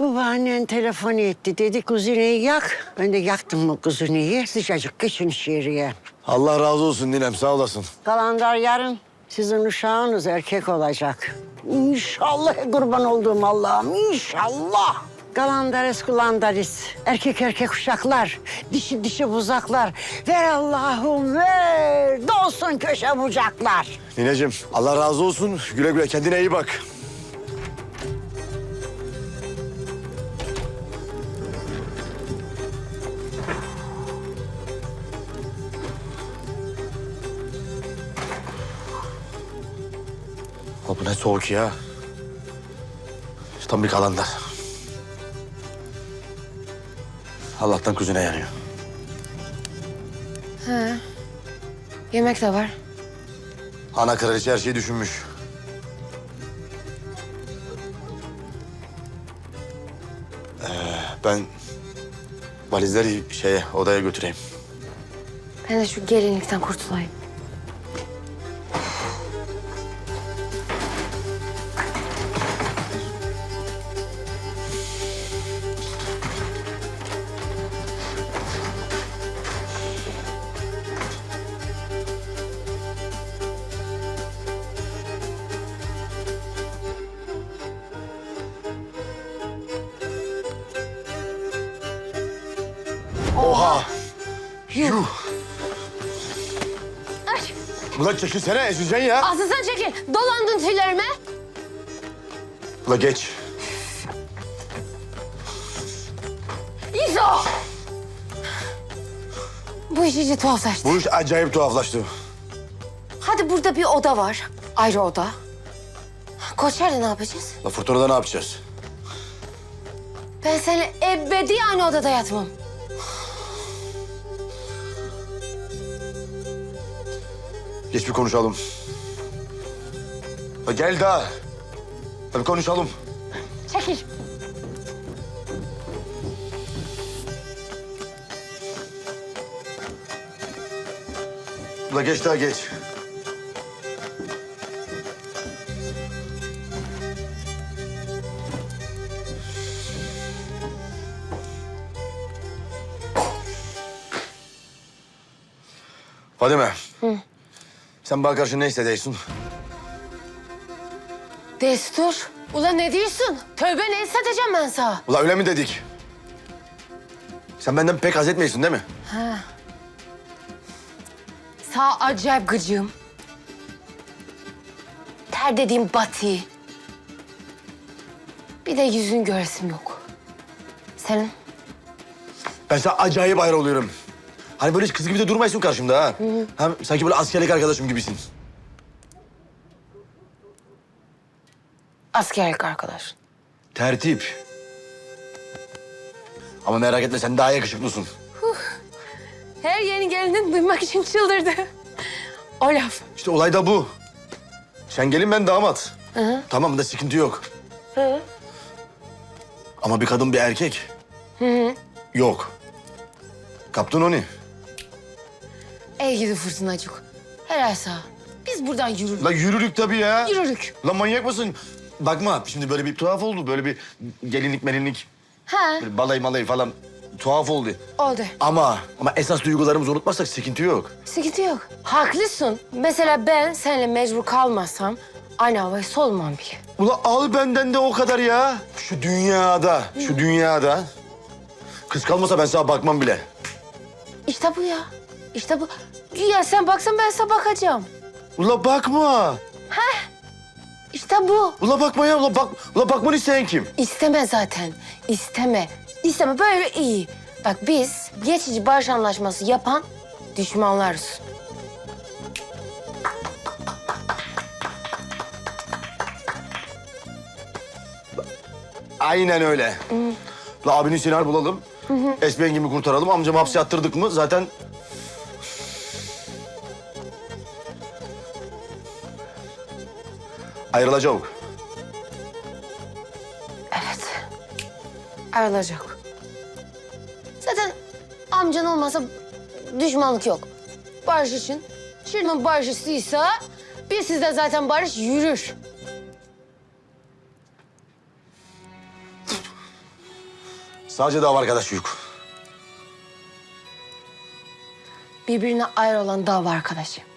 Babaannen telefon etti. Dedi kuzineyi yak. Ben de yaktım bu kuzineyi. Sıcacık geçin içeriye. Allah razı olsun ninem sağ olasın. Kalandar yarın sizin uşağınız erkek olacak. İnşallah kurban olduğum Allah'ım inşallah. Galandaris kulandaris. Erkek erkek uşaklar. Dişi dişi buzaklar. Ver Allah'ım ver. Dolsun köşe bucaklar. Nineciğim Allah razı olsun. Güle güle kendine iyi bak. Ulan Bu ne soğuk ya. Tam bir kalandar. Allah'tan kuzine yanıyor. He. Yemek de var. Ana kraliçe her şeyi düşünmüş. Ee, ben valizleri şeye odaya götüreyim. Ben de şu gelinlikten kurtulayım. Oha! Yuh! Ulan çekilsene ezeceksin ya. Aslı sen çekil. Dolandın tüylerime. Ulan geç. İzo. Bu iş iyice tuhaflaştı. Bu iş acayip tuhaflaştı. Hadi burada bir oda var. Ayrı oda. Koçer'de ne yapacağız? La fırtınada ne yapacağız? Ben seninle ebedi aynı odada yatmam. Geç bir konuşalım. La gel daha. Hadi konuşalım. Çekil. La geç daha geç. Fadime. Sen bana karşı ne hissediyorsun? Destur. Ulan ne diyorsun? Tövbe ne hissedeceğim ben sana? Ula öyle mi dedik? Sen benden pek haz etmiyorsun değil mi? Sağ acayip gıcığım. Ter dediğim batı. Bir de yüzün göresim yok. Senin? Ben sana acayip ayrı oluyorum. Hani böyle kız gibi de durmuyorsun karşımda ha. Hem sanki böyle askerlik arkadaşım gibisin. Askerlik arkadaş. Tertip. Ama merak etme sen daha yakışıklısın. Her yeni gelinin duymak için çıldırdı. O laf. İşte olay da bu. Sen gelin ben damat. Tamam da sıkıntı yok. Hı. Ama bir kadın bir erkek. Yok. Kaptın onu. Ey gidi fırtınacık. Helal sağ. Biz buradan yürürük. La yürürük tabii ya. Yürürük. La manyak mısın? Bakma şimdi böyle bir tuhaf oldu. Böyle bir gelinlik melinlik, Ha, böyle balay malay falan tuhaf oldu. oldu. Ama ama esas duygularımızı unutmazsak sıkıntı yok. Sıkıntı yok. Haklısın. Mesela ben seninle mecbur kalmasam aynı havayı solmam bile. Ula al benden de o kadar ya. Şu dünyada, şu dünyada. Kız kalmasa ben sana bakmam bile. İşte bu ya. İşte bu. Ya sen baksan ben sana bakacağım. Ula bakma. İşte bu. Ula bakma ya. Ula, bak, ula bakmanı isteyen kim? İsteme zaten. İsteme. İsteme böyle iyi. Bak biz geçici barış anlaşması yapan düşmanlarız. Aynen öyle. La abini Sinar bulalım. Esmen gibi kurtaralım. Amcamı hapse attırdık mı zaten... Ayrılacak. Evet. Ayrılacak. Zaten amcan olmasa düşmanlık yok. Barış için. Şirin barış istiyorsa biz sizde zaten barış yürür. Sadece dava arkadaşı yok. Birbirine ayrı olan dava arkadaşı.